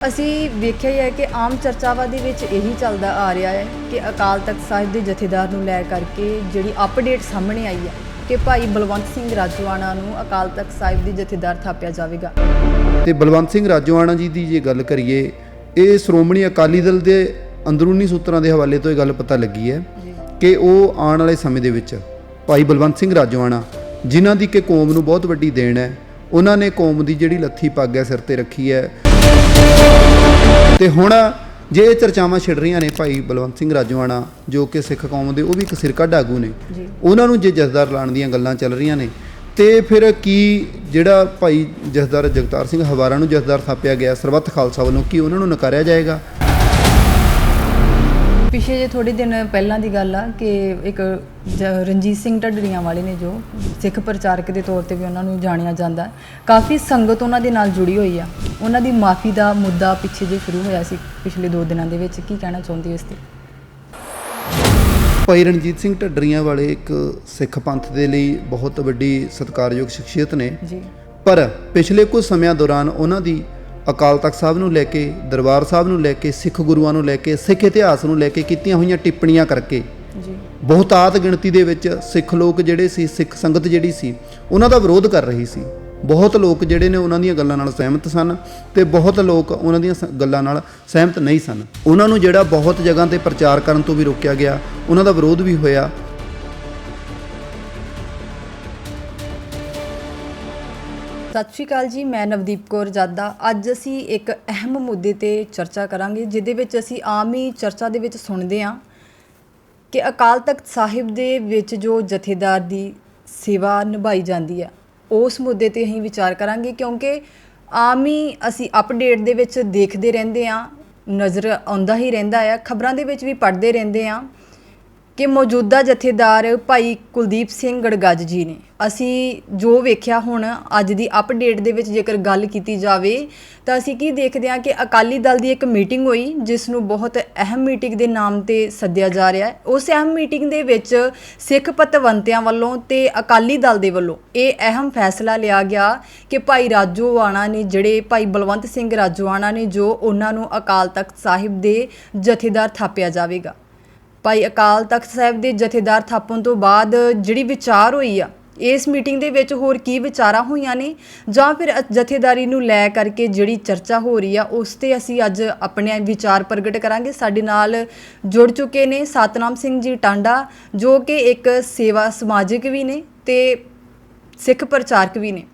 ਅਸੀਂ ਵੇਖਿਆ ਹੀ ਹੈ ਕਿ ਆਮ ਚਰਚਾਵਾਂ ਦੇ ਵਿੱਚ ਇਹੀ ਚੱਲਦਾ ਆ ਰਿਹਾ ਹੈ ਕਿ ਅਕਾਲ ਤਖਤ ਸਾਹਿਬ ਦੇ ਜਥੇਦਾਰ ਨੂੰ ਲੈ ਕਰਕੇ ਜਿਹੜੀ ਅਪਡੇਟ ਸਾਹਮਣੇ ਆਈ ਹੈ ਕਿ ਭਾਈ ਬਲਵੰਤ ਸਿੰਘ ਰਾਜਵਾਨਾ ਨੂੰ ਅਕਾਲ ਤਖਤ ਸਾਹਿਬ ਦੀ ਜਥੇਦਾਰ ਥਾਪਿਆ ਜਾਵੇਗਾ। ਤੇ ਬਲਵੰਤ ਸਿੰਘ ਰਾਜੋਆਣਾ ਜੀ ਦੀ ਜੇ ਗੱਲ ਕਰੀਏ ਇਹ ਸ਼੍ਰੋਮਣੀ ਅਕਾਲੀ ਦਲ ਦੇ ਅੰਦਰੂਨੀ ਸੂਤਰਾਂ ਦੇ ਹਵਾਲੇ ਤੋਂ ਇਹ ਗੱਲ ਪਤਾ ਲੱਗੀ ਹੈ ਕਿ ਉਹ ਆਉਣ ਵਾਲੇ ਸਮੇਂ ਦੇ ਵਿੱਚ ਭਾਈ ਬਲਵੰਤ ਸਿੰਘ ਰਾਜੋਆਣਾ ਜਿਨ੍ਹਾਂ ਦੀ ਕਿ ਕੌਮ ਨੂੰ ਬਹੁਤ ਵੱਡੀ ਦੇਣ ਹੈ ਉਹਨਾਂ ਨੇ ਕੌਮ ਦੀ ਜਿਹੜੀ ਲੱਥੀ ਪੱਗ ਹੈ ਸਿਰ ਤੇ ਰੱਖੀ ਹੈ ਤੇ ਹੁਣ ਜੇ ਇਹ ਚਰਚਾਵਾਂ ਛਿੜ ਰਹੀਆਂ ਨੇ ਭਾਈ ਬਲਵੰਤ ਸਿੰਘ ਰਾਜੋਆਣਾ ਜੋ ਕਿ ਸਿੱਖ ਕੌਮ ਦੇ ਉਹ ਵੀ ਇੱਕ ਸਿਰਕੱਢ ਆਗੂ ਨੇ। ਉਹਨਾਂ ਨੂੰ ਜੇ ਜਥੇਦਾਰ ਲਾਣ ਦੀਆਂ ਗੱਲਾਂ ਚੱਲ ਰਹੀਆਂ ਨੇ ਤੇ ਫਿਰ ਕੀ ਜਿਹੜਾ ਭਾਈ ਜਥੇਦਾਰ ਜਗਤਾਰ ਸਿੰਘ ਹਵਾਰਾ ਨੂੰ ਜਥੇਦਾਰ ਥਾਪਿਆ ਗਿਆ ਸਰਬੱਤ ਖਾਲਸਾ ਵੱਲੋਂ ਕੀ ਉਹਨਾਂ ਨੂੰ ਨਕਾਰਿਆ ਜਾਏਗਾ? ਪਿਛੇ ਜੇ ਥੋੜੇ ਦਿਨ ਪਹਿਲਾਂ ਦੀ ਗੱਲ ਆ ਕਿ ਇੱਕ ਜ- ਰਣਜੀਤ ਸਿੰਘ ਢੱਡਰੀਆਂ ਵਾਲੇ ਨੇ ਜੋ ਸਿੱਖ ਪ੍ਰਚਾਰਕ ਦੇ ਤੌਰ ਤੇ ਵੀ ਉਹਨਾਂ ਨੂੰ ਜਾਣਿਆ ਜਾਂਦਾ ਹੈ। ਕਾਫੀ ਸੰਗਤ ਉਹਨਾਂ ਦੇ ਨਾਲ ਜੁੜੀ ਹੋਈ ਆ। ਉਹਨਾਂ ਦੀ ਮਾਫੀ ਦਾ ਮੁੱਦਾ ਪਿੱਛੇ ਜੇ ਸ਼ੁਰੂ ਹੋਇਆ ਸੀ ਪਿਛਲੇ 2 ਦਿਨਾਂ ਦੇ ਵਿੱਚ ਕੀ ਕਹਿਣਾ ਚਾਹੁੰਦੇ ਹੋ ਇਸ ਤੇ? ਭਾਈ ਰਣਜੀਤ ਸਿੰਘ ਢੱਡਰੀਆਂ ਵਾਲੇ ਇੱਕ ਸਿੱਖ ਪੰਥ ਦੇ ਲਈ ਬਹੁਤ ਵੱਡੀ ਸਤਿਕਾਰਯੋਗ ਸ਼ਖਸੀਅਤ ਨੇ। ਜੀ। ਪਰ ਪਿਛਲੇ ਕੁਝ ਸਮਿਆਂ ਦੌਰਾਨ ਉਹਨਾਂ ਦੀ ਅਕਾਲ ਤਖਤ ਸਾਹਿਬ ਨੂੰ ਲੈ ਕੇ ਦਰਬਾਰ ਸਾਹਿਬ ਨੂੰ ਲੈ ਕੇ ਸਿੱਖ ਗੁਰੂਆਂ ਨੂੰ ਲੈ ਕੇ ਸਿੱਖ ਇਤਿਹਾਸ ਨੂੰ ਲੈ ਕੇ ਕੀਤੀਆਂ ਹੋਈਆਂ ਟਿੱਪਣੀਆਂ ਕਰਕੇ ਜੀ। ਬਹੁਤਾਤ ਗਿਣਤੀ ਦੇ ਵਿੱਚ ਸਿੱਖ ਲੋਕ ਜਿਹੜੇ ਸੀ ਸਿੱਖ ਸੰਗਤ ਜਿਹੜੀ ਸੀ ਉਹਨਾਂ ਦਾ ਵਿਰੋਧ ਕਰ ਰਹੀ ਸੀ। ਬਹੁਤ ਲੋਕ ਜਿਹੜੇ ਨੇ ਉਹਨਾਂ ਦੀਆਂ ਗੱਲਾਂ ਨਾਲ ਸਹਿਮਤ ਸਨ ਤੇ ਬਹੁਤ ਲੋਕ ਉਹਨਾਂ ਦੀਆਂ ਗੱਲਾਂ ਨਾਲ ਸਹਿਮਤ ਨਹੀਂ ਸਨ। ਉਹਨਾਂ ਨੂੰ ਜਿਹੜਾ ਬਹੁਤ ਜਗ੍ਹਾ ਤੇ ਪ੍ਰਚਾਰ ਕਰਨ ਤੋਂ ਵੀ ਰੋਕਿਆ ਗਿਆ ਉਹਨਾਂ ਦਾ ਵਿਰੋਧ ਵੀ ਹੋਇਆ। ਸਤਿ ਸ਼੍ਰੀ ਅਕਾਲ ਜੀ, ਮੈਂ ਨਵਦੀਪ ਕੌਰ ਜਾਦਾ। ਅੱਜ ਅਸੀਂ ਇੱਕ ਅਹਿਮ ਮੁੱਦੇ ਤੇ ਚਰਚਾ ਕਰਾਂਗੇ, ਜਿਹਦੇ ਵਿੱਚ ਅਸੀਂ ਆਮ ਹੀ ਚਰਚਾ ਦੇ ਵਿੱਚ ਸੁਣਦੇ ਹਾਂ ਕਿ ਅਕਾਲ ਤਖਤ ਸਾਹਿਬ ਦੇ ਵਿੱਚ ਜੋ ਜਥੇਦਾਰ ਦੀ ਸੇਵਾ ਨਿਭਾਈ ਜਾਂਦੀ ਹੈ, ਉਸ ਮੁੱਦੇ ਤੇ ਅਸੀਂ ਵਿਚਾਰ ਕਰਾਂਗੇ, ਕਿਉਂਕਿ ਆਮ ਹੀ ਅਸੀਂ ਅਪਡੇਟ ਦੇ ਵਿੱਚ ਦੇਖਦੇ ਰਹਿੰਦੇ ਹਾਂ, ਨਜ਼ਰ ਆਉਂਦਾ ਹੀ ਰਹਿੰਦਾ ਹੈ, ਖਬਰਾਂ ਦੇ ਵਿੱਚ ਵੀ ਪੜ੍ਹਦੇ ਰਹਿੰਦੇ ਹਾਂ। ਕਿ ਮੌਜੂਦਾ ਜਥੇਦਾਰ ਭਾਈ ਕੁਲਦੀਪ ਸਿੰਘ ਗੜਗੱਜ ਜੀ ਨੇ। ਅਸੀਂ ਜੋ ਵੇਖਿਆ ਹੁਣ, ਅੱਜ ਦੀ ਅਪਡੇਟ ਦੇ ਵਿੱਚ ਜੇਕਰ ਗੱਲ ਕੀਤੀ ਜਾਵੇ, ਤਾਂ ਅਸੀਂ ਕੀ ਦੇਖਦੇ ਹਾਂ ਕਿ ਅਕਾਲੀ ਦਲ ਦੀ ਇੱਕ ਮੀਟਿੰਗ ਹੋਈ, ਜਿਸ ਨੂੰ ਬਹੁਤ ਅਹਿਮ ਮੀਟਿੰਗ ਦੇ ਨਾਮ ਤੇ ਸੱਦਿਆ ਜਾ ਰਿਹਾ ਹੈ। ਉਸ ਅਹਿਮ ਮੀਟਿੰਗ ਦੇ ਵਿੱਚ ਸਿੱਖ ਪਤਵੰਤਿਆਂ ਵੱਲੋਂ ਤੇ ਅਕਾਲੀ ਦਲ ਦੇ ਵੱਲੋਂ ਇਹ ਅਹਿਮ ਫੈਸਲਾ ਲਿਆ ਗਿਆ ਕਿ ਭਾਈ ਰਾਜੋਆਣਾ ਨੇ ਜਿਹੜੇ ਭਾਈ ਬਲਵੰਤ ਸਿੰਘ ਰਾਜੋਆਣਾ ਨੇ, ਜੋ ਉਹਨਾਂ ਨੂੰ ਅਕਾਲ ਤਖਤ ਸਾਹਿਬ ਦੇ ਜਥੇਦਾਰ ਥਾਪਿਆ ਜਾਵੇਗਾ। ਭਾਈ ਅਕਾਲ ਤਖਤ ਸਾਹਿਬ ਦੇ ਜਥੇਦਾਰ ਥਾਪਣ ਤੋਂ ਬਾਅਦ ਜਿਹੜੀ ਵਿਚਾਰ ਹੋਈ ਆ, ਇਸ ਮੀਟਿੰਗ ਦੇ ਵਿੱਚ ਹੋਰ ਕੀ ਵਿਚਾਰਾਂ ਹੋਈਆਂ ਨੇ? ਜਾਂ ਫਿਰ ਜਥੇਦਾਰੀ ਨੂੰ ਲੈ ਕਰਕੇ ਜਿਹੜੀ ਚਰਚਾ ਹੋ ਰਹੀ ਆ, ਉਸ ਤੇ ਅਸੀਂ ਅੱਜ ਆਪਣੇ ਵਿਚਾਰ ਪ੍ਰਗਟ ਕਰਾਂਗੇ। ਸਾਡੇ ਨਾਲ ਜੁੜ ਚੁੱਕੇ ਨੇ ਸਤਨਾਮ ਸਿੰਘ ਜੀ ਟਾਂਡਾ, ਜੋ ਕਿ ਇੱਕ ਸੇਵਾ ਸਮਾਜਿਕ ਵੀ ਨੇ ਤੇ ਸਿੱਖ ਪ੍ਰਚਾਰਕ ਵੀ ਨੇ।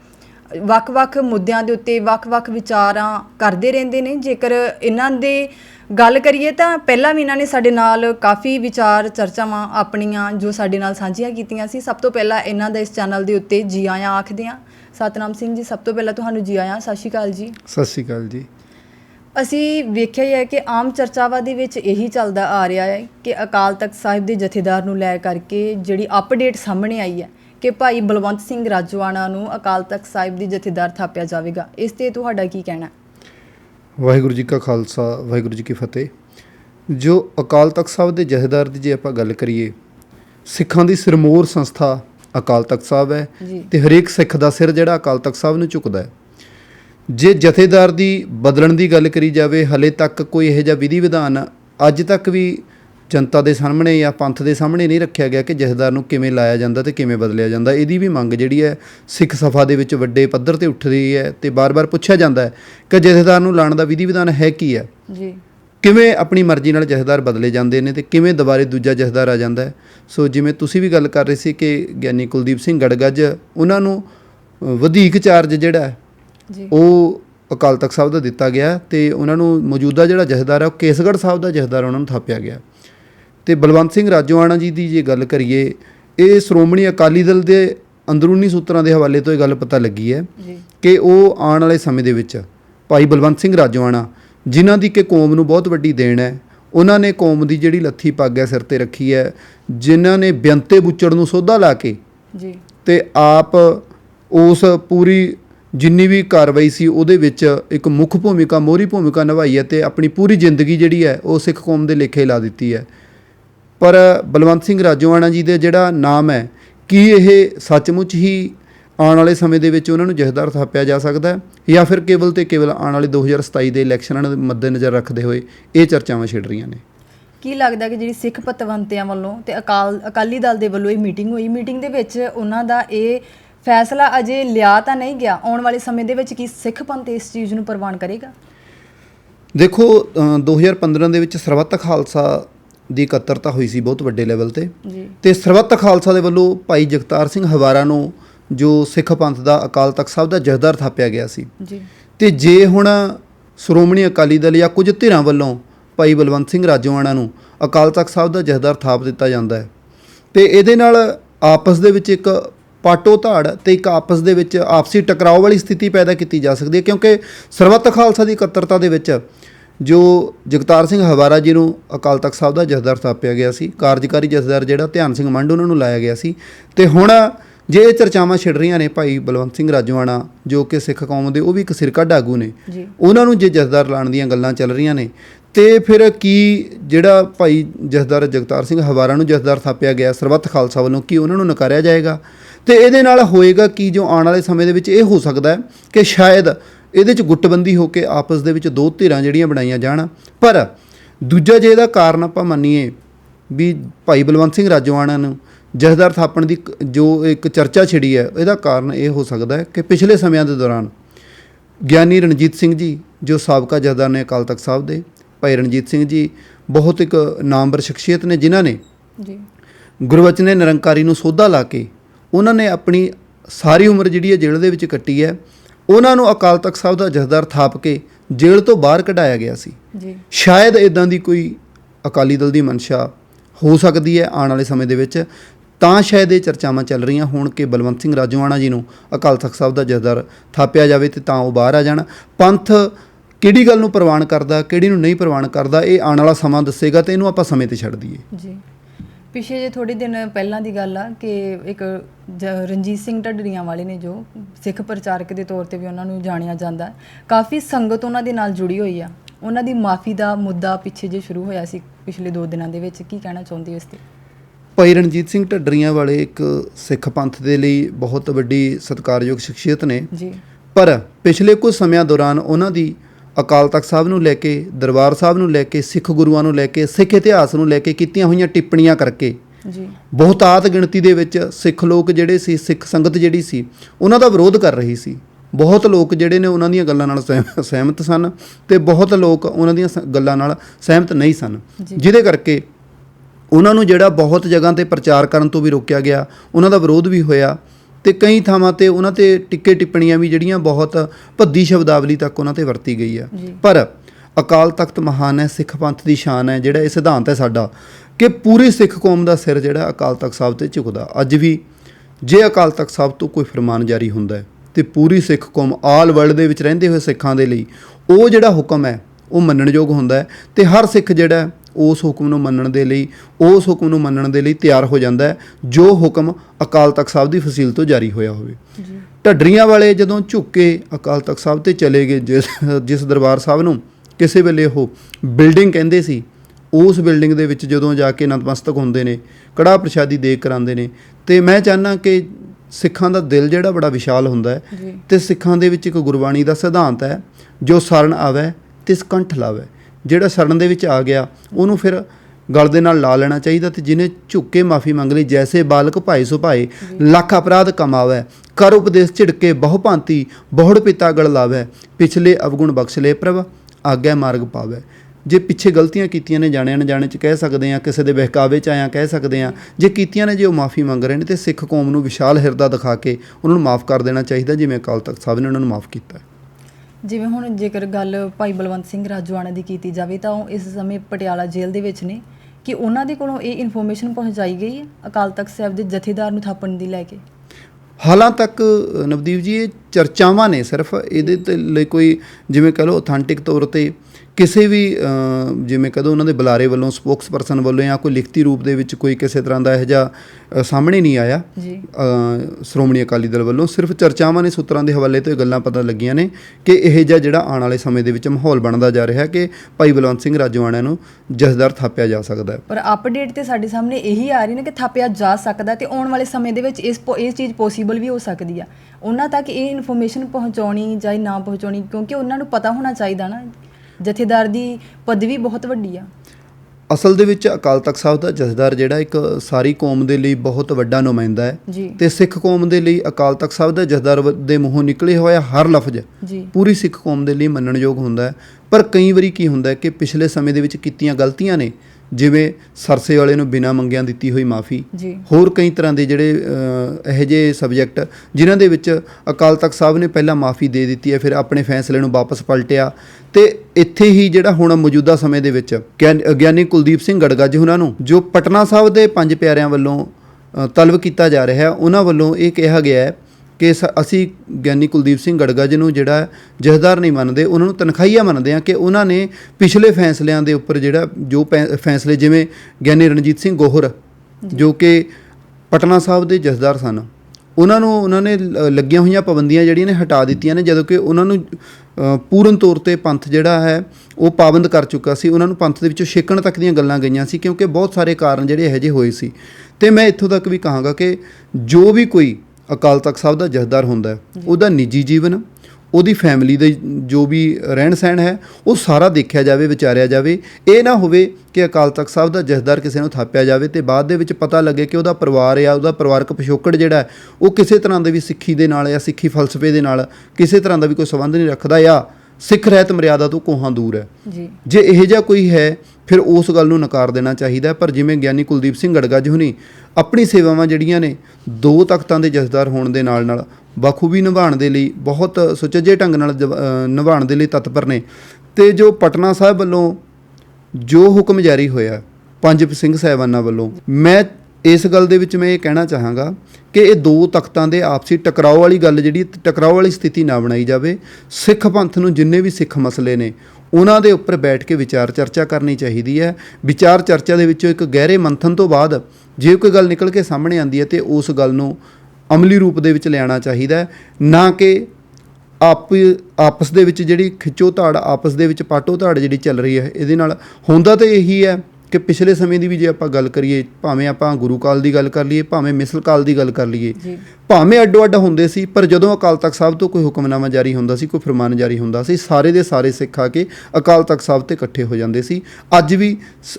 ਵੱਖ-ਵੱਖ ਮੁੱਦਿਆਂ ਦੇ ਉੱਤੇ ਵੱਖ-ਵੱਖ ਵਿਚਾਰਾਂ ਕਰਦੇ ਰਹਿੰਦੇ ਨੇ। ਜੇਕਰ ਇਹਨਾਂ ਦੇ ਗੱਲ ਕਰੀਏ ਤਾਂ ਪਹਿਲਾਂ ਵੀ ਇਹਨਾਂ ਨੇ ਸਾਡੇ ਨਾਲ ਕਾਫੀ ਵਿਚਾਰ ਚਰਚਾਵਾਂ ਆਪਣੀਆਂ ਜੋ ਸਾਡੇ ਨਾਲ ਸਾਂਝੀਆਂ ਕੀਤੀਆਂ ਸੀ। ਸਭ ਤੋਂ ਪਹਿਲਾਂ ਇਹਨਾਂ ਦਾ ਇਸ ਚੈਨਲ ਦੇ ਉੱਤੇ ਜੀ ਆਇਆਂ ਆਖਦੇ ਹਾਂ ਸਤਨਾਮ ਸਿੰਘ ਜੀ ਸਭ ਤੋਂ ਪਹਿਲਾਂ ਤੁਹਾਨੂੰ ਜੀ ਆਇਆਂ। ਸਤਿ ਸ਼੍ਰੀ ਅਕਾਲ ਜੀ। ਸਤਿ ਸ਼੍ਰੀ ਅਕਾਲ ਜੀ। ਅਸੀਂ ਵੇਖਿਆ ਹੀ ਹੈ ਕਿ ਆਮ ਚਰਚਾਵਾਂ ਦੇ ਵਿੱਚ ਇਹੀ ਚੱਲਦਾ ਆ ਰਿਹਾ ਹੈ ਕਿ ਅਕਾਲ ਤਖਤ ਸਾਹਿਬ ਦੇ ਜਥੇਦਾਰ ਨੂੰ ਲੈ ਕਰਕੇ ਜਿਹੜੀ ਅਪਡੇਟ ਸਾਹਮਣੇ ਆਈ ਹੈ ਕਿ ਭਾਈ ਬਲਵੰਤ ਸਿੰਘ ਰਾਜੋਆਣਾ ਨੂੰ ਅਕਾਲ ਤਖਤ ਸਾਹਿਬ ਦੀ ਜਥੇਦਾਰ ਥਾਪਿਆ ਜਾਵੇਗਾ। ਇਸ ਤੇ ਤੁਹਾਡਾ ਕੀ ਕਹਿਣਾ? ਵਾਹਿਗੁਰੂ ਜੀ ਕਾ ਖਾਲਸਾ ਵਾਹਿਗੁਰੂ ਜੀ ਕੀ ਫਤਿਹ। ਜੋ ਅਕਾਲ ਤਖਤ ਸਾਹਿਬ ਦੇ ਜਥੇਦਾਰ ਦੀ ਜੇ ਆਪਾਂ ਗੱਲ ਕਰੀਏ ਸਿੱਖਾਂ ਦੀ ਸਿਰਮੌਰ ਸੰਸਥਾ ਅਕਾਲ ਤਖਤ ਸਾਹਿਬ ਹੈ ਤੇ ਹਰੇਕ ਸਿੱਖ ਦਾ ਸਿਰ ਜਿਹੜਾ ਅਕਾਲ ਤਖਤ ਸਾਹਿਬ ਨੂੰ ਝੁਕਦਾ ਹੈ। ਜੇ ਜਥੇਦਾਰ ਦੀ ਬਦਲਣ ਦੀ ਗੱਲ ਕਰੀ ਜਾਵੇ ਹਲੇ ਤੱਕ ਕੋਈ ਇਹੋ ਜਿਹਾ ਵਿਧੀ ਵਿਧਾਨ ਅੱਜ ਤੱਕ ਵੀ ਜਨਤਾ ਦੇ ਸਾਹਮਣੇ ਜਾਂ ਪੰਥ ਦੇ ਸਾਹਮਣੇ ਨਹੀਂ ਰੱਖਿਆ ਗਿਆ ਕਿ ਜਥੇਦਾਰ ਨੂੰ ਕਿਵੇਂ ਲਾਇਆ ਜਾਂਦਾ ਤੇ ਕਿਵੇਂ ਬਦਲਿਆ ਜਾਂਦਾ। ਇਹਦੀ ਵੀ ਮੰਗ ਜਿਹੜੀ ਹੈ ਸਿੱਖ ਸਭਾ ਦੇ ਵਿੱਚ ਵੱਡੇ ਪੱਧਰ ਤੇ ਉੱਠ ਰਹੀ ਹੈ ਤੇ ਬਾਰ-ਬਾਰ ਪੁੱਛਿਆ ਜਾਂਦਾ ਹੈ ਕਿ ਜਥੇਦਾਰ ਨੂੰ ਲਾਉਣ ਦਾ ਵਿਧੀ ਵਿਧਾਨ ਹੈ ਕੀ ਹੈ? ਜੀ। ਕਿਵੇਂ ਆਪਣੀ ਮਰਜ਼ੀ ਨਾਲ ਜਥੇਦਾਰ ਬਦਲੇ ਜਾਂਦੇ ਨੇ ਤੇ ਕਿਵੇਂ ਦੁਬਾਰੇ ਦੂਜਾ ਜਥੇਦਾਰ ਆ ਜਾਂਦਾ ਸੋ ਜਿਵੇਂ ਤੁਸੀਂ ਵੀ ਗੱਲ ਕਰ ਰਹੇ ਸੀ ਕਿ ਗਿਆਨੀ ਕੁਲਦੀਪ ਸਿੰਘ ਗੜਗੱਜ ਉਹਨਾਂ ਨੂੰ ਵਧੇਕ ਚਾਰਜ ਜਿਹੜਾ ਜੀ। ਉਹ ਅਕਾਲ ਤਖਤ ਸਾਹਿਬ ਦਾ ਦਿੱਤਾ ਗਿਆ ਤੇ ਉਹਨਾਂ ਨੂੰ ਮੌਜੂਦਾ ਜਿਹੜਾ ਜਥੇਦਾਰ ਹੈ ਉਹ ਕੇਸਗੜ੍ਹ ਸਾਹਿਬ ਦਾ ਜਥੇਦਾਰ ਉਹਨਾਂ ਨੂੰ ਥਾਪਿਆ ਗਿਆ। ਤੇ ਬਲਵੰਤ ਸਿੰਘ ਰਾਜੋਆਣਾ ਜੀ ਦੀ ਜੇ ਗੱਲ ਕਰੀਏ ਇਹ ਸ਼੍ਰੋਮਣੀ ਅਕਾਲੀ ਦਲ ਦੇ ਅੰਦਰੂਨੀ ਸੂਤਰਾਂ ਦੇ ਹਵਾਲੇ ਤੋਂ ਇਹ ਗੱਲ ਪਤਾ ਲੱਗੀ ਹੈ ਕਿ ਉਹ ਆਉਣ ਵਾਲੇ ਸਮੇਂ ਦੇ ਵਿੱਚ ਭਾਈ ਬਲਵੰਤ ਸਿੰਘ ਰਾਜੋਆਣਾ ਜਿਨ੍ਹਾਂ ਦੀ ਕਿ ਕੌਮ ਨੂੰ ਬਹੁਤ ਵੱਡੀ ਦੇਣ ਹੈ ਉਹਨਾਂ ਨੇ ਕੌਮ ਦੀ ਜਿਹੜੀ ਲੱਥੀ ਪੱਗ ਹੈ ਸਿਰ ਤੇ ਰੱਖੀ ਹੈ ਜਿਨ੍ਹਾਂ ਨੇ ਬਿਆੰਤੇ ਬੁੱਚੜ ਨੂੰ ਸੋਧਾ ਲਾ ਕੇ ਜੀ। ਤੇ ਆਪ ਉਸ ਪੂਰੀ ਜਿੰਨੀ ਵੀ ਕਾਰਵਾਈ ਸੀ ਉਹਦੇ ਵਿੱਚ ਇੱਕ ਮੁੱਖ ਭੂਮਿਕਾ ਮੋਹਰੀ ਭੂਮਿਕਾ ਨਿਭਾਈ ਹੈ ਤੇ ਆਪਣੀ ਪੂਰੀ ਜ਼ਿੰਦਗੀ ਜਿਹੜੀ ਹੈ ਉਹ ਸਿੱਖ ਕੌਮ ਦੇ ਲੇਖੇ ਲਾ ਦਿੱਤੀ ਹੈ। ਪਰ ਬਲਵੰਤ ਸਿੰਘ ਰਾਜੋਆਣਾ ਜੀ ਦੇ ਜਿਹੜਾ ਨਾਮ ਹੈ ਕੀ ਇਹ ਸੱਚਮੁੱਚ ਹੀ ਆਉਣ ਵਾਲੇ ਸਮੇਂ ਦੇ ਵਿੱਚ ਉਹਨਾਂ ਨੂੰ ਜਥੇਦਾਰ ਥਾਪਿਆ ਜਾ ਸਕਦਾ ਹੈ ਜਾਂ ਫਿਰ ਕੇਵਲ ਤੇ ਕੇਵਲ ਆਉਣ ਵਾਲੇ 2027 ਦੇ ਇਲੈਕਸ਼ਨਾਂ ਨੂੰ ਮੱਦੇਨਜ਼ਰ ਰੱਖਦੇ ਹੋਏ ਇਹ ਚਰਚਾਵਾਂ ਛਿੜ ਰਹੀਆਂ ਨੇ? ਕੀ ਲੱਗਦਾ ਕਿ ਜਿਹੜੀ ਸਿੱਖ ਪਤਵੰਤਿਆਂ ਵੱਲੋਂ ਤੇ ਅਕਾਲ ਅਕਾਲੀ ਦਲ ਦੇ ਵੱਲੋਂ ਇਹ ਮੀਟਿੰਗ ਹੋਈ ਮੀਟਿੰਗ ਦੇ ਵਿੱਚ ਉਹਨਾਂ ਦਾ ਇਹ ਫੈਸਲਾ ਅਜੇ ਲਿਆ ਤਾਂ ਨਹੀਂ ਗਿਆ। ਆਉਣ ਵਾਲੇ ਸਮੇਂ ਦੇ ਵਿੱਚ ਕੀ ਸਿੱਖ ਪੰਥ ਇਸ ਚੀਜ਼ ਨੂੰ ਪ੍ਰਵਾਨ ਕਰੇਗਾ? ਦੇਖੋ ਅ, 2015 ਦੇ ਵਿੱਚ ਸਰਬੱਤ ਖਾਲਸਾ ਦੀ ਇਕੱਤਰਤਾ ਹੋਈ ਸੀ ਬਹੁਤ ਵੱਡੇ ਲੈਵਲ ਤੇ। ਜੀ। ਤੇ ਸਰਬੱਤ ਖਾਲਸਾ ਦੇ ਵੱਲੋਂ ਭਾਈ ਜਗਤਾਰ ਸਿੰਘ ਹਵਾਰਾ ਨੂੰ ਜੋ ਸਿੱਖ ਪੰਥ ਦਾ ਅਕਾਲ ਤਖਤ ਸਾਹਿਬ ਦਾ ਜਥੇਦਾਰ ਥਾਪਿਆ ਗਿਆ ਸੀ। ਜੀ। ਤੇ ਜੇ ਹੁਣ ਸ਼੍ਰੋਮਣੀ ਅਕਾਲੀ ਦਲ ਜਾਂ ਕੁਝ ਧਿਰਾਂ ਵੱਲੋਂ ਭਾਈ ਬਲਵੰਤ ਸਿੰਘ ਰਾਜੋਆਣਾ ਨੂੰ ਅਕਾਲ ਤਖਤ ਸਾਹਿਬ ਦਾ ਜਥੇਦਾਰ ਥਾਪ ਦਿੱਤਾ ਜਾਂਦਾ ਹੈ ਤੇ ਇਹਦੇ ਨਾਲ ਆਪਸ ਦੇ ਵਿੱਚ ਇੱਕ ਪਾਟੋ ਧਾੜ ਤੇ ਇੱਕ ਆਪਸ ਦੇ ਵਿੱਚ ਆਪਸੀ ਟਕਰਾਓ ਵਾਲੀ ਸਥਿਤੀ ਪੈਦਾ ਕੀਤੀ ਜਾ ਸਕਦੀ ਹੈ ਕਿਉਂਕਿ ਸਰਬੱਤ ਖਾਲਸਾ ਦੀ ਇਕੱਤਰਤਾ ਦੇ ਵਿੱਚ ਜੋ ਜਗਤਾਰ ਸਿੰਘ ਹਵਾਰਾ ਜੀ ਨੂੰ ਅਕਾਲ ਤਖਤ ਸਾਹਿਬ ਦਾ ਜਥੇਦਾਰ ਥਾਪਿਆ ਗਿਆ ਸੀ ਕਾਰਜਕਾਰੀ ਜਥੇਦਾਰ ਜਿਹੜਾ ਧਿਆਨ ਸਿੰਘ ਮੰਡ ਉਹਨਾਂ ਨੂੰ ਲਾਇਆ ਗਿਆ ਸੀ। ਤੇ ਹੁਣ ਜੇ ਇਹ ਚਰਚਾਵਾਂ ਛਿੜ ਰਹੀਆਂ ਨੇ ਭਾਈ ਬਲਵੰਤ ਸਿੰਘ ਰਾਜੋਆਣਾ ਜੋ ਕਿ ਸਿੱਖ ਕੌਮ ਦੇ ਉਹ ਵੀ ਇੱਕ ਸਿਰਕਾ ਡਾਗੂ ਨੇ। ਉਹਨਾਂ ਨੂੰ ਜੇ ਜਥੇਦਾਰ ਲਾਣ ਦੀਆਂ ਗੱਲਾਂ ਚੱਲ ਰਹੀਆਂ ਨੇ ਤੇ ਫਿਰ ਕੀ ਜਿਹੜਾ ਭਾਈ ਜਥੇਦਾਰ ਜਗਤਾਰ ਸਿੰਘ ਹਵਾਰਾ ਨੂੰ ਜਥੇਦਾਰ ਥਾਪਿਆ ਗਿਆ ਸਰਬੱਤ ਖਾਲਸਾ ਵੱਲੋਂ ਕੀ ਉਹਨਾਂ ਨੂੰ ਨਕਾਰਿਆ ਜਾਏਗਾ? ਤੇ ਇਹਦੇ ਨਾਲ ਹੋਏਗਾ ਕੀ ਜੋ ਆਉਣ ਵਾਲੇ ਸਮੇਂ ਦੇ ਵਿੱਚ ਇਹ ਹੋ ਸਕਦਾ ਹੈ ਕਿ ਸ਼ਾਇਦ ਇਹਦੇ ਚ ਗੁੱਟਬੰਦੀ ਹੋ ਕੇ ਆਪਸ ਦੇ ਵਿੱਚ ਦੋ ਧਿਰਾਂ ਜਿਹੜੀਆਂ ਬਣਾਈਆਂ ਜਾਣ। ਪਰ ਦੂਜਾ ਜੇ ਇਹਦਾ ਕਾਰਨ ਆਪਾਂ ਮੰਨੀਏ ਵੀ ਭਾਈ ਬਲਵੰਤ ਸਿੰਘ ਰਾਜੋਆਣਾ ਨੂੰ ਜਥੇਦਾਰ ਥਾਪਣ ਦੀ ਜੋ ਇੱਕ ਚਰਚਾ ਛਿੜੀ ਹੈ ਇਹਦਾ ਕਾਰਨ ਇਹ ਹੋ ਸਕਦਾ ਹੈ ਕਿ ਪਿਛਲੇ ਸਮਿਆਂ ਦੇ ਦੌਰਾਨ ਗਿਆਨੀ ਰਣਜੀਤ ਸਿੰਘ ਜੀ ਜੋ ਸਾਬਕਾ ਜਥੇਦਾਰ ਨੇ ਅਕਾਲ ਤਖਤ ਸਾਹਿਬ ਦੇ ਭਾਈ ਰਣਜੀਤ ਸਿੰਘ ਜੀ ਬਹੁਤ ਇੱਕ ਨਾਮਵਰ ਸ਼ਖਸੀਅਤ ਨੇ ਜਿਨ੍ਹਾਂ ਨੇ ਜੀ। ਗੁਰਵਚਨੇ ਨਿਰੰਕਾਰੀ ਨੂੰ ਸੋਧਾ ਲਾ ਕੇ ਉਹਨਾਂ ਨੇ ਆਪਣੀ ਸਾਰੀ ਉਮਰ ਜਿਹੜੀ ਹੈ ਜੇਲ੍ਹ ਦੇ ਵਿੱਚ ਕੱਟੀ ਹੈ। ਉਹਨਾਂ ਨੂੰ ਅਕਾਲ ਤਖਤ ਸਾਹਿਬ ਦਾ ਜਥੇਦਾਰ ਥਾਪ ਕੇ ਜੇਲ੍ਹ ਤੋਂ ਬਾਹਰ ਕਢਾਇਆ ਗਿਆ ਸੀ। ਜੀ। ਸ਼ਾਇਦ ਇਦਾਂ ਦੀ ਕੋਈ ਅਕਾਲੀ ਦਲ ਦੀ ਮਨਸ਼ਾ ਹੋ ਸਕਦੀ ਹੈ ਆਉਣ ਵਾਲੇ ਸਮੇਂ ਦੇ ਵਿੱਚ। ਤਾਂ ਸ਼ਾਇਦ ਇਹ ਚਰਚਾਵਾਂ ਚੱਲ ਰਹੀਆਂ ਹੋਣ ਕਿ ਬਲਵੰਤ ਸਿੰਘ ਰਾਜੋਆਣਾ ਜੀ ਨੂੰ ਅਕਾਲ ਤਖਤ ਸਾਹਿਬ ਦਾ ਜਥੇਦਾਰ ਥਾਪਿਆ ਜਾਵੇ ਤੇ ਤਾਂ ਉਹ ਬਾਹਰ ਆ ਜਾਣ। ਪੰਥ ਕਿਹੜੀ ਗੱਲ ਨੂੰ ਪ੍ਰਵਾਨ ਕਰਦਾ ਕਿਹੜੀ ਨੂੰ ਨਹੀਂ ਪ੍ਰਵਾਨ ਕਰਦਾ ਇਹ ਆਉਣ ਵਾਲਾ ਸਮਾਂ ਦੱਸੇਗਾ ਤੇ ਇਹਨੂੰ ਆਪਾਂ ਸਮੇਂ ਤੇ ਛੱਡ ਦਈਏ। ਜੀ। ਪਿਛੇ ਜੇ ਥੋੜੇ ਦਿਨ ਪਹਿਲਾਂ ਦੀ ਗੱਲ ਆ ਕਿ ਇੱਕ ਜ- ਰਣਜੀਤ ਸਿੰਘ ਢੱਡਰੀਆਂ ਵਾਲੇ ਨੇ ਜੋ ਸਿੱਖ ਪ੍ਰਚਾਰਕ ਦੇ ਤੌਰ ਤੇ ਵੀ ਉਹਨਾਂ ਨੂੰ ਜਾਣਿਆ ਜਾਂਦਾ। ਕਾਫੀ ਸੰਗਤ ਉਹਨਾਂ ਦੇ ਨਾਲ ਜੁੜੀ ਹੋਈ ਆ। ਉਹਨਾਂ ਦੀ ਮਾਫੀ ਦਾ ਮੁੱਦਾ ਪਿੱਛੇ ਜੇ ਸ਼ੁਰੂ ਹੋਇਆ ਸੀ ਪਿਛਲੇ 2 ਦਿਨਾਂ ਦੇ ਵਿੱਚ ਕੀ ਕਹਿਣਾ ਚਾਹੁੰਦੇ ਹੋ ਇਸ ਤੇ? ਭਾਈ ਰਣਜੀਤ ਸਿੰਘ ਢੱਡਰੀਆਂ ਵਾਲੇ ਇੱਕ ਸਿੱਖ ਪੰਥ ਦੇ ਲਈ ਬਹੁਤ ਵੱਡੀ ਸਤਿਕਾਰਯੋਗ ਸ਼ਖਸੀਅਤ ਨੇ। ਜੀ। ਪਰ ਪਿਛਲੇ ਕੁਝ ਸਮਿਆਂ ਦੌਰਾਨ ਉਹਨਾਂ ਦੀ ਅਕਾਲ ਤਖਤ ਸਾਹਿਬ ਨੂੰ ਲੈ ਕੇ ਦਰਬਾਰ ਸਾਹਿਬ ਨੂੰ ਲੈ ਕੇ ਸਿੱਖ ਗੁਰੂਆਂ ਨੂੰ ਲੈ ਕੇ ਸਿੱਖ ਇਤਿਹਾਸ ਨੂੰ ਲੈ ਕੇ ਕੀਤੀਆਂ ਹੋਈਆਂ ਟਿੱਪਣੀਆਂ ਕਰਕੇ ਜੀ। ਬਹੁਤਾਤ ਗਿਣਤੀ ਦੇ ਵਿੱਚ ਸਿੱਖ ਲੋਕ ਜਿਹੜੇ ਸੀ ਸਿੱਖ ਸੰਗਤ ਜਿਹੜੀ ਸੀ ਉਹਨਾਂ ਦਾ ਵਿਰੋਧ ਕਰ ਰਹੀ ਸੀ। ਬਹੁਤ ਲੋਕ ਜਿਹੜੇ ਨੇ ਉਹਨਾਂ ਦੀਆਂ ਗੱਲਾਂ ਨਾਲ ਸਹਿਮ- ਸਹਿਮਤ ਸਨ ਤੇ ਬਹੁਤ ਲੋਕ ਉਹਨਾਂ ਦੀਆਂ ਗੱਲਾਂ ਨਾਲ ਸਹਿਮਤ ਨਹੀਂ ਸਨ। ਜਿਹਦੇ ਕਰਕੇ ਉਹਨਾਂ ਨੂੰ ਜਿਹੜਾ ਬਹੁਤ ਜਗ੍ਹਾ ਤੇ ਪ੍ਰਚਾਰ ਕਰਨ ਤੋਂ ਵੀ ਰੋਕਿਆ ਗਿਆ ਉਹਨਾਂ ਦਾ ਵਿਰੋਧ ਵੀ ਹੋਇਆ। ਤੇ ਕਈ ਥਾਵਾਂ ਤੇ ਉਹਨਾਂ ਤੇ ਟਿੱਕੇ ਟਿੱਪਣੀਆਂ ਵੀ ਜਿਹੜੀਆਂ ਬਹੁਤ ਭੱਦੀ ਸ਼ਬਦਾਵਲੀ ਤੱਕ ਉਹਨਾਂ ਤੇ ਵਰਤੀ ਗਈ ਆ। ਪਰ ਅਕਾਲ ਤਖਤ ਮਹਾਨ ਹੈ ਸਿੱਖ ਪੰਥ ਦੀ ਸ਼ਾਨ ਹੈ ਜਿਹੜਾ ਇਹ ਸਿਧਾਂਤ ਹੈ ਸਾਡਾ ਕਿ ਪੂਰੀ ਸਿੱਖ ਕੌਮ ਦਾ ਸਿਰ ਜਿਹੜਾ ਅਕਾਲ ਤਖਤ ਸਾਹਿਬ ਤੇ ਝੁਕਦਾ ਅੱਜ ਵੀ ਜੇ ਅਕਾਲ ਤਖਤ ਸਾਹਿਬ ਤੋਂ ਕੋਈ ਫਰਮਾਨ ਜਾਰੀ ਹੁੰਦਾ ਹੈ ਤੇ ਪੂਰੀ ਸਿੱਖ ਕੌਮ ਆਲ ਵਰਲਡ ਦੇ ਵਿੱਚ ਰਹਿੰਦੇ ਹੋਏ ਸਿੱਖਾਂ ਦੇ ਲਈ ਉਹ ਜਿਹੜਾ ਹੁਕਮ ਹੈ ਉਹ ਮੰਨਣਯੋਗ ਹੁੰਦਾ ਹੈ ਤੇ ਹਰ ਸਿੱਖ ਜਿਹੜਾ ਉਸ ਹੁਕਮ ਨੂੰ ਮੰਨਣ ਦੇ ਲਈ ਉਸ ਹੁਕਮ ਨੂੰ ਮੰਨਣ ਦੇ ਲਈ ਤਿਆਰ ਹੋ ਜਾਂਦਾ ਹੈ ਜੋ ਹੁਕਮ ਅਕਾਲ ਤਖਤ ਸਾਹਿਬ ਦੀ ਫਸੀਲ ਤੋਂ ਜਾਰੀ ਹੋਇਆ ਹੋਵੇ। ਜੀ। ਢੱਡਰੀਆਂ ਵਾਲੇ ਜਦੋਂ ਝੁੱਕ ਕੇ ਅਕਾਲ ਤਖਤ ਸਾਹਿਬ ਤੇ ਚਲੇ ਗਏ ਜਿਸ ਜਿਸ ਦਰਬਾਰ ਸਾਹਿਬ ਨੂੰ ਕਿਸੇ ਵੇਲੇ ਉਹ ਬਿਲਡਿੰਗ ਕਹਿੰਦੇ ਸੀ ਉਸ ਬਿਲਡਿੰਗ ਦੇ ਵਿੱਚ ਜਦੋਂ ਜਾ ਕੇ ਨਤਮਸਤਕ ਹੁੰਦੇ ਨੇ ਕੜਾ ਪ੍ਰਸ਼ਾਦੀ ਦੇਖ ਕਰਾਉਂਦੇ ਨੇ ਤੇ ਮੈਂ ਚਾਹਨਾ ਕਿ ਸਿੱਖਾਂ ਦਾ ਦਿਲ ਜਿਹੜਾ ਬੜਾ ਵਿਸ਼ਾਲ ਹੁੰਦਾ ਹੈ ਤੇ ਸਿੱਖਾਂ ਦੇ ਵਿੱਚ ਇੱਕ ਗੁਰਬਾਣੀ ਦਾ ਸਿਧਾਂਤ ਹੈ ਜੋ ਸ਼ਰਨ ਆਵੇ ਤਿਸ ਕੰਠ ਲਾਵੇ। ਜਿਹੜਾ ਸ਼ਰਨ ਦੇ ਵਿੱਚ ਆ ਗਿਆ ਉਹਨੂੰ ਫਿਰ ਗਲ ਦੇ ਨਾਲ ਲਾ ਲੈਣਾ ਚਾਹੀਦਾ ਤੇ ਜਿਹਨੇ ਝੁੱਕ ਕੇ ਮਾਫੀ ਮੰਗ ਲਈ ਜੈਸੇ ਬਾਲਕ ਭਾਈ ਸੁਭਾਏ ਲੱਖ ਅਪਰਾਧ ਕਮਾਵੇ ਕਰ ਉਪਦੇਸ਼ ਝਿੜਕੇ ਬਹੁ ਭਾਂਤੀ ਬਹੁੜ ਪਿਤਾ ਗਲ ਲਾਵੇ ਪਿਛਲੇ ਅਵਗੁਣ ਬਖਸ਼ ਲੈ ਪ੍ਰਭ ਆਗੇ ਮਾਰਗ ਪਾਵੇ ਜੇ ਪਿੱਛੇ ਗਲਤੀਆਂ ਕੀਤੀਆਂ ਨੇ ਜਾਣੇ ਅਣਜਾਣੇ ਚ ਕਹਿ ਸਕਦੇ ਆ ਕਿਸੇ ਦੇ ਬਹਿਕਾਵੇ ਚ ਆਇਆ ਕਹਿ ਸਕਦੇ ਆ ਜੇ ਕੀਤੀਆਂ ਨੇ ਜੇ ਉਹ ਮਾਫੀ ਮੰਗ ਰਹੇ ਨੇ ਤੇ ਸਿੱਖ ਕੌਮ ਨੂੰ ਵਿਸ਼ਾਲ ਹਿਰਦਾ ਦਿਖਾ ਕੇ ਉਹਨਾਂ ਨੂੰ ਮਾਫ ਕਰ ਦੇਣਾ ਚਾਹੀਦਾ ਜਿਵੇਂ ਅਕਾਲ ਤਖਤ ਸਾਹਿਬ ਨੇ ਉਹਨਾਂ ਨੂੰ ਮਾਫ ਕੀਤਾ ਹੈ। ਜਿਵੇਂ ਹੁਣ ਜੇਕਰ ਗੱਲ ਭਾਈ ਬਲਵੰਤ ਸਿੰਘ ਰਾਜਵਾਨਾ ਦੀ ਕੀਤੀ ਜਾਵੇ ਤਾਂ ਉਹ ਇਸ ਸਮੇਂ ਪਟਿਆਲਾ ਜੇਲ੍ਹ ਦੇ ਵਿੱਚ ਨੇ ਕਿ ਉਹਨਾਂ ਦੇ ਕੋਲੋਂ ਇਹ ਇਨਫੋਰਮੇਸ਼ਨ ਪਹੁੰਚਾਈ ਗਈ ਹੈ ਅਕਾਲ ਤਖਤ ਸਾਹਿਬ ਦੇ ਜਥੇਦਾਰ ਨੂੰ ਥਾਪਣ ਦੀ ਲੈ ਕੇ? ਹਾਲਾਂ ਤੱਕ ਨਵਦੀਪ ਜੀ, ਇਹ ਚਰਚਾਵਾਂ ਨੇ ਸਿਰਫ। ਇਹਦੇ ਤੇ ਲਈ ਕੋਈ ਜਿਵੇਂ ਕਹ ਲਓ ਅਥੈਂਟਿਕ ਤੌਰ ਤੇ ਕਿਸੇ ਵੀ ਜਿਵੇਂ ਕਹਦੋ ਉਹਨਾਂ ਦੇ ਬੁਲਾਰੇ ਵੱਲੋਂ ਸਪੋਕਸਪਰਸਨ ਵੱਲੋਂ ਜਾਂ ਕੋਈ ਲਿਖਤੀ ਰੂਪ ਦੇ ਵਿੱਚ ਕੋਈ ਕਿਸੇ ਤਰ੍ਹਾਂ ਦਾ ਇਹੋ ਜਿਹਾ ਅ, ਸਾਹਮਣੇ ਨਹੀਂ ਆਇਆ ਜੀ। ਸ਼੍ਰੋਮਣੀ ਅਕਾਲੀ ਦਲ ਵੱਲੋਂ ਸਿਰਫ ਚਰਚਾਵਾਂ ਨੇ ਸੂਤਰਾਂ ਦੇ ਹਵਾਲੇ ਤੋਂ ਇਹ ਗੱਲਾਂ ਪਤਾ ਲੱਗੀਆਂ ਨੇ ਕਿ ਇਹ ਜਿਹਾ ਜਿਹੜਾ ਆਉਣ ਵਾਲੇ ਸਮੇਂ ਦੇ ਵਿੱਚ ਮਾਹੌਲ ਬਣਦਾ ਜਾ ਰਿਹਾ ਕਿ ਭਾਈ ਬਲਵੰਤ ਸਿੰਘ ਰਾਜੋਆਣਾ ਨੂੰ ਜਥੇਦਾਰ ਥਾਪਿਆ ਜਾ ਸਕਦਾ ਹੈ। ਪਰ ਅਪਡੇਟ ਤੇ ਸਾਡੇ ਸਾਹਮਣੇ ਇਹੀ ਆ ਰਹੀ ਨੇ ਕਿ ਥਾਪਿਆ ਜਾ ਸਕਦਾ ਤੇ ਆਉਣ ਵਾਲੇ ਸਮੇਂ ਦੇ ਵਿੱਚ ਇਸ ਇਹ ਚੀਜ਼ ਪੋਸੀਬਲ ਪੋਸੀਬਲ ਵੀ ਹੋ ਸਕਦੀ ਆ। ਉਹਨਾਂ ਤੱਕ ਇਹ ਇਨਫੋਰਮੇਸ਼ਨ ਪਹੁੰਚਾਉਣੀ ਜਾਂ ਨਾ ਪਹੁੰਚਾਉਣੀ ਕਿਉਂਕਿ ਉਹਨਾਂ ਨੂੰ ਪਤਾ ਹੋਣਾ ਚਾਹੀਦਾ ਨਾ ਜਥੇਦਾਰ ਦੀ ਪਦਵੀ ਬਹੁਤ ਵੱਡੀ ਆ। ਅਸਲ ਦੇ ਵਿੱਚ ਅਕਾਲ ਤਖਤ ਸਾਹਿਬ ਦਾ ਜਥੇਦਾਰ ਜਿਹੜਾ ਇੱਕ ਸਾਰੀ ਕੌਮ ਦੇ ਲਈ ਬਹੁਤ ਵੱਡਾ ਨੁਮਾਇੰਦਾ ਹੈ ਤੇ ਸਿੱਖ ਕੌਮ ਦੇ ਲਈ ਅਕਾਲ ਤਖਤ ਸਾਹਿਬ ਦਾ ਜਥੇਦਾਰ ਦੇ ਮੂੰਹੋਂ ਨਿਕਲੇ ਹੋਇਆ ਹਰ ਲਫ਼ਜ਼ ਪੂਰੀ ਸਿੱਖ ਕੌਮ ਦੇ ਲਈ ਮੰਨਣਯੋਗ ਹੁੰਦਾ ਹੈ। ਪਰ ਕਈ ਵਾਰੀ ਕੀ ਹੁੰਦਾ ਹੈ ਕਿ ਪਿਛਲੇ ਸਮੇਂ ਦੇ ਵਿੱਚ ਕੀਤੀਆਂ ਗਲਤੀਆਂ ਨੇ ਜਿਵੇਂ ਸਰਸੇ ਵਾਲੇ ਨੂੰ ਬਿਨਾਂ ਮੰਗਿਆਂ ਦਿੱਤੀ ਹੋਈ ਮਾਫੀ। ਜੀ। ਹੋਰ ਕਈ ਤਰ੍ਹਾਂ ਦੇ ਜਿਹੜੇ ਇਹੋ ਜਿਹੇ ਸਬਜੈਕਟ ਜਿਨ੍ਹਾਂ ਦੇ ਵਿੱਚ ਅਕਾਲ ਤਖਤ ਸਾਹਿਬ ਨੇ ਪਹਿਲਾਂ ਮਾਫੀ ਦੇ ਦਿੱਤੀ ਹੈ ਫਿਰ ਆਪਣੇ ਫੈਸਲੇ ਨੂੰ ਵਾਪਸ ਪਲਟਿਆ। ਤੇ ਇੱਥੇ ਹੀ ਜਿਹੜਾ ਹੁਣ ਮੌਜੂਦਾ ਸਮੇਂ ਦੇ ਵਿੱਚ ਗਿਆਨ- ਕੁਲਦੀਪ ਸਿੰਘ ਗੜਗੱਜ ਉਹਨਾਂ ਨੂੰ ਜੋ ਪਟਨਾ ਸਾਹਿਬ ਦੇ ਪੰਜ ਪਿਆਰਿਆਂ ਵੱਲੋਂ ਤਲਬ ਕੀਤਾ ਜਾ ਰਿਹਾ ਹੈ ਉਹਨਾਂ ਵੱਲੋਂ ਇਹ ਕਿਹਾ ਗਿਆ ਹੈ ਕਿ ਅਸੀਂ ਗਿਆਨੀ ਕੁਲਦੀਪ ਸਿੰਘ ਗੜਗੱਜ ਨੂੰ ਜਿਹੜਾ ਹੈ ਜਥੇਦਾਰ ਨਹੀਂ ਮੰਨਦੇ ਉਹਨਾਂ ਨੂੰ ਤਨਖਾਹੀਆ ਮੰਨਦੇ ਆ ਕਿ ਉਹਨਾਂ ਨੇ ਪਿਛਲੇ ਫੈਸਲਿਆਂ ਦੇ ਉੱਪਰ ਜਿਹੜਾ ਜੋ ਫੈਸਲੇ ਜਿਵੇਂ ਗਿਆਨੀ ਰਣਜੀਤ ਸਿੰਘ ਗੋਹਰ ਜੋ। ਕਿ ਪਟਨਾ ਸਾਹਿਬ ਦੇ ਜਥੇਦਾਰ ਸਨ ਉਹਨਾਂ ਨੂੰ ਉਹਨਾਂ ਨੇ ਲੱਗੀਆਂ ਹੋਈਆਂ ਪਾਬੰਦੀਆਂ ਜਿਹੜੀਆਂ ਨੇ ਹਟਾ ਦਿੱਤੀਆਂ ਨੇ ਜਦੋਂ ਕਿ ਉਹਨਾਂ ਨੂੰ ਪੂਰਨ ਤੌਰ ਤੇ ਪੰਥ ਜਿਹੜਾ ਹੈ ਉਹ ਪਾਬੰਦ ਕਰ ਚੁੱਕਾ ਸੀ ਉਹਨਾਂ ਨੂੰ ਪੰਥ ਦੇ ਵਿੱਚੋਂ ਛੇਕਣ ਤੱਕ ਦੀਆਂ ਗੱਲਾਂ ਗਈਆਂ ਸੀ ਕਿਉਂਕਿ ਬਹੁਤ ਸਾਰੇ ਕਾਰਨ ਜਿਹੜੇ ਇਹੋ ਜਿਹੇ ਹੋਏ ਸੀ। ਤੇ ਮੈਂ ਇੱਥੋਂ ਤੱਕ ਵੀ ਕਹਾਂਗਾ ਕਿ ਜੋ ਵੀ ਕੋਈ ਅਕਾਲ ਤਖਤ ਸਾਹਿਬ ਦਾ ਜਥੇਦਾਰ ਹੁੰਦਾ ਹੈ। ਉਹਦਾ ਨਿੱਜੀ ਜੀਵਨ ਉਹਦੀ ਫੈਮਿਲੀ ਦੇ ਜੋ ਵੀ ਰਹਿਣ ਸਹਿਣ ਹੈ ਉਹ ਸਾਰਾ ਦੇਖਿਆ ਜਾਵੇ ਵਿਚਾਰਿਆ ਜਾਵੇ। ਇਹ ਨਾ ਹੋਵੇ ਕਿ ਅਕਾਲ ਤਖਤ ਸਾਹਿਬ ਦਾ ਜਥੇਦਾਰ ਕਿਸੇ ਨੂੰ ਥਾਪਿਆ ਜਾਵੇ ਤੇ ਬਾਅਦ ਦੇ ਵਿੱਚ ਪਤਾ ਲੱਗੇ ਕਿ ਉਹਦਾ ਪਰਿਵਾਰ ਆ ਉਹਦਾ ਪਰਿਵਾਰਕ ਪਿਛੋਕੜ ਜਿਹੜਾ ਉਹ ਕਿਸੇ ਤਰ੍ਹਾਂ ਦੇ ਵੀ ਸਿੱਖੀ ਦੇ ਨਾਲ ਜਾਂ ਸਿੱਖੀ ਫਲਸਫੇ ਦੇ ਨਾਲ ਕਿਸੇ ਤਰ੍ਹਾਂ ਦਾ ਵੀ ਕੋਈ ਸੰਬੰਧ ਨਹੀਂ ਰੱਖਦਾ ਜਾਂ ਸਿੱਖ ਰਹਿਤ ਮਰਿਆਦਾ ਤੋਂ ਕੋਹਾਂ ਦੂਰ ਹੈ। ਜੀ। ਜੇ ਇਹ ਜਿਹਾ ਕੋਈ ਹੈ ਫਿਰ ਉਸ ਗੱਲ ਨੂੰ ਨਕਾਰ ਦੇਣਾ ਚਾਹੀਦਾ। ਪਰ ਜਿਵੇਂ ਗਿਆਨੀ ਕੁਲਦੀਪ ਸਿੰਘ ਗੜਗੱਜ ਹੁਣੀ ਆਪਣੀ ਸੇਵਾਵਾਂ ਜਿਹੜੀਆਂ ਨੇ ਦੋ ਤਖਤਾਂ ਦੇ ਜਥੇਦਾਰ ਹੋਣ ਦੇ ਨਾਲ ਨਾਲ ਬਖੂਬੀ ਨਿਭਾਉਣ ਦੇ ਲਈ ਬਹੁਤ ਸੁਚੱਜੇ ਢੰਗ ਨਾਲ ਨਿਭਾਉਣ ਦੇ ਲਈ ਤਤਪਰ ਨੇ। ਤੇ ਜੋ ਪਟਨਾ ਸਾਹਿਬ ਵੱਲੋਂ ਜੋ ਹੁਕਮ ਜਾਰੀ ਹੋਇਆ ਪੰਜ ਸਿੰਘ ਸਾਹਿਬਾਨਾਂ ਵੱਲੋਂ ਮੈਂ ਇਸ ਗੱਲ ਦੇ ਵਿੱਚ ਮੈਂ ਇਹ ਕਹਿਣਾ ਚਾਹਾਂਗਾ ਕਿ ਇਹ ਦੋ ਤਖਤਾਂ ਦੇ ਆਪਸੀ ਟਕਰਾਓ ਵਾਲੀ ਗੱਲ ਜਿਹੜੀ, ਟਕਰਾਓ ਵਾਲੀ ਸਥਿਤੀ ਨਾ ਬਣਾਈ ਜਾਵੇ। ਸਿੱਖ ਪੰਥ ਨੂੰ ਜਿੰਨੇ ਵੀ ਸਿੱਖ ਮਸਲੇ ਨੇ, ਉਹਨਾਂ ਦੇ ਉੱਪਰ ਬੈਠ ਕੇ ਵਿਚਾਰ ਚਰਚਾ ਕਰਨੀ ਚਾਹੀਦੀ ਹੈ। ਵਿਚਾਰ ਚਰਚਾ ਦੇ ਵਿੱਚੋਂ ਇੱਕ ਗਹਿਰੇ ਮੰਥਨ ਤੋਂ ਬਾਅਦ ਜੇ ਕੋਈ ਗੱਲ ਨਿਕਲ ਕੇ ਸਾਹਮਣੇ ਆਂਦੀ ਹੈ ਤੇ ਉਸ ਗੱਲ ਨੂੰ ਅਮਲੀ ਰੂਪ ਦੇ ਵਿੱਚ ਲਿਆਉਣਾ ਚਾਹੀਦਾ ਹੈ। ਨਾ ਕਿ ਆਪ, ਆਪਸ ਦੇ ਵਿੱਚ ਜਿਹੜੀ ਖਿੱਚੋ ਧਾੜ, ਆਪਸ ਦੇ ਵਿੱਚ ਪਾਟੋ ਧਾੜ ਜਿਹੜੀ ਚੱਲ ਰਹੀ ਹੈ, ਇਹਦੇ ਨਾਲ ਹੁੰਦਾ ਤਾਂ ਇਹੀ ਹੈ ਕਿ ਪਿਛਲੇ ਸਮੇਂ ਦੀ ਵੀ ਜੇ ਆਪਾਂ ਗੱਲ ਕਰੀਏ ਭਾਵੇਂ ਆਪਾਂ ਗੁਰੂ ਕਾਲ ਦੀ ਗੱਲ ਕਰ ਲਈਏ ਭਾਵੇਂ ਮਿਸਲ ਕਾਲ ਦੀ ਗੱਲ ਕਰ ਲਈਏ ਭਾਵੇਂ ਅੱਡੋ ਅੱਡ ਹੁੰਦੇ ਸੀ ਪਰ ਜਦੋਂ ਅਕਾਲ ਤਖਤ ਸਾਹਿਬ ਤੋਂ ਕੋਈ ਹੁਕਮਨਾਮਾ ਜਾਰੀ ਹੁੰਦਾ ਸੀ ਕੋਈ ਫਰਮਾਨ ਜਾਰੀ ਹੁੰਦਾ ਸੀ ਸਾਰੇ ਦੇ ਸਾਰੇ ਸਿੱਖ ਆ ਕੇ ਅਕਾਲ ਤਖਤ ਸਾਹਿਬ ਤੇ ਇਕੱਠੇ ਹੋ ਜਾਂਦੇ ਸੀ। ਅੱਜ ਵੀ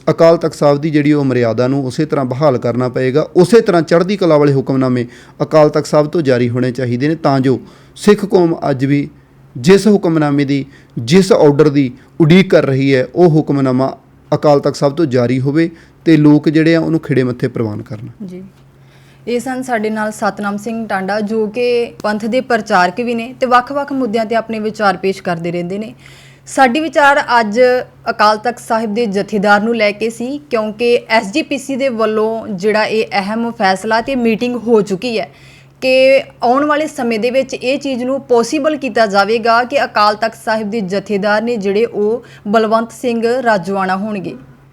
ਅਕਾਲ ਤਖਤ ਸਾਹਿਬ ਦੀ ਜਿਹੜੀ ਉਹ ਮਰਿਆਦਾ ਨੂੰ ਉਸੇ ਤਰ੍ਹਾਂ ਬਹਾਲ ਕਰਨਾ ਪਏਗਾ ਉਸੇ ਤਰ੍ਹਾਂ ਚੜ੍ਹਦੀ ਕਲਾ ਵਾਲੇ ਹੁਕਮਨਾਮੇ ਅਕਾਲ ਤਖਤ ਸਾਹਿਬ ਤੋਂ ਜਾਰੀ ਹੋਣੇ ਚਾਹੀਦੇ ਨੇ ਤਾਂ ਜੋ ਸਿੱਖ ਕੌਮ ਅੱਜ ਵੀ ਜਿਸ ਹੁਕਮਨਾਮੇ ਦੀ ਜਿਸ ਆਰਡਰ ਦੀ ਉਡੀਕ ਕਰ ਰਹੀ ਹੈ ਉਹ ਹੁਕਮਨਾਮਾ ਅਕਾਲ ਤਖਤ ਸਾਹਿਬ ਤੋਂ ਜਾਰੀ ਹੋਵੇ ਤੇ ਲੋਕ ਜਿਹੜੇ ਆ ਉਹਨੂੰ ਖਿੜੇ ਮੱਥੇ ਪ੍ਰਵਾਨ ਕਰਨ। ਜੀ। ਇਹ ਸਨ ਸਾਡੇ ਨਾਲ ਸਤਨਾਮ ਸਿੰਘ ਟਾਂਡਾ, ਜੋ ਕਿ ਪੰਥ ਦੇ ਪ੍ਰਚਾਰਕ ਵੀ ਨੇ ਤੇ ਵੱਖ-ਵੱਖ ਮੁੱਦਿਆਂ ਤੇ ਆਪਣੇ ਵਿਚਾਰ ਪੇਸ਼ ਕਰਦੇ ਰਹਿੰਦੇ ਨੇ। ਸਾਡੀ ਵਿਚਾਰ ਅੱਜ ਅਕਾਲ ਤਖਤ ਸਾਹਿਬ ਦੇ ਜਥੇਦਾਰ ਨੂੰ ਲੈ ਕੇ ਸੀ, ਕਿਉਂਕਿ ਐਸਜੀਪੀਸੀ ਦੇ ਵੱਲੋਂ ਜਿਹੜਾ ਇਹ ਅਹਿਮ ਫੈਸਲਾ ਤੇ ਮੀਟਿੰਗ ਹੋ ਚੁੱਕੀ ਹੈ ਕਿ ਆਉਣ ਵਾਲੇ ਸਮੇਂ ਦੇ ਵਿੱਚ ਇਹ ਚੀਜ਼ ਨੂੰ ਪੋਸੀਬਲ ਕੀਤਾ ਜਾਵੇਗਾ ਕਿ ਅਕਾਲ ਤਖਤ ਸਾਹਿਬ ਦੇ ਜਥੇਦਾਰ ਨੇ ਜਿਹੜੇ ਉਹ ਬਲਵੰਤ ਸਿੰਘ ਰਾਜਵਾਨਾ ਹੋਣਗੇ।